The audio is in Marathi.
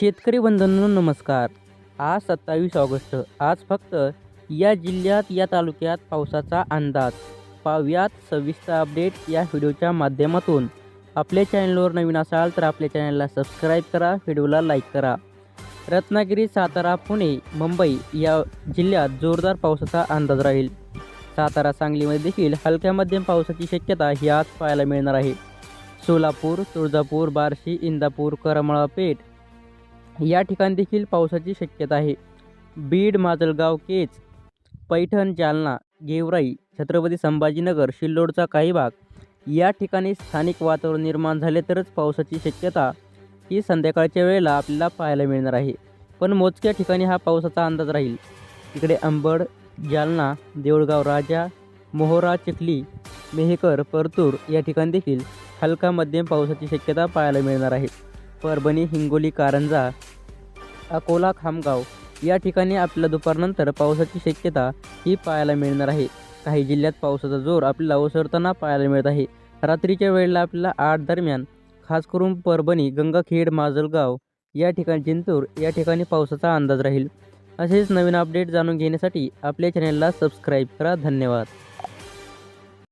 शेतकरी बंधूंनो नमस्कार. आज सत्तावीस ऑगस्ट. आज फक्त या जिल्ह्यात या तालुक्यात पावसाचा अंदाज. पाहूयात सविस्तर अपडेट या व्हिडिओच्या माध्यमातून. आपल्या चॅनलवर नवीन असाल तर आपल्या चॅनलला सबस्क्राईब करा व्हिडिओला लाईक करा. रत्नागिरी सातारा पुणे मुंबई या जिल्ह्यात जोरदार पावसाचा अंदाज राहील. सातारा सांगलीमध्ये देखील हलक्या मध्यम पावसाची शक्यता ही आज पाहायला मिळणार आहे. सोलापूर तुळजापूर बार्शी इंदापूर करमळापेठ या ठिकाणी देखील पावसाची शक्यता आहे. बीड माजलगाव केज पैठण जालना गेवराई छत्रपती संभाजीनगर शिल्लोडचा काही भाग या ठिकाणी स्थानिक वातावरण निर्माण झाले तरच पावसाची शक्यता ही संध्याकाळच्या वेळेला आपल्याला पाहायला मिळणार आहे. पण मोजक्या ठिकाणी हा पावसाचा अंदाज राहील. इकडे अंबड जालना देऊळगाव राजा मोहोरा चिखली मेहकर परतूर या ठिकाणी देखील हलका मध्यम पावसाची शक्यता पाहायला मिळणार आहे. परभणी हिंगोली कारंजा अकोला खामगाव या ठिकाणी आपल्याला दुपारनंतर पावसाची शक्यता ही पाहायला मिळणार आहे. काही जिल्ह्यात पावसाचा जोर आपल्याला ओसरताना पाहायला मिळत आहे. रात्रीच्या वेळेला आपल्याला आठ दरम्यान खास करून परभणी गंगाखेड माजलगाव या ठिकाणी जिंतूर या ठिकाणी पावसाचा अंदाज राहील. असेच नवीन अपडेट जाणून घेण्यासाठी आपल्या चॅनलला सबस्क्राईब करा. धन्यवाद.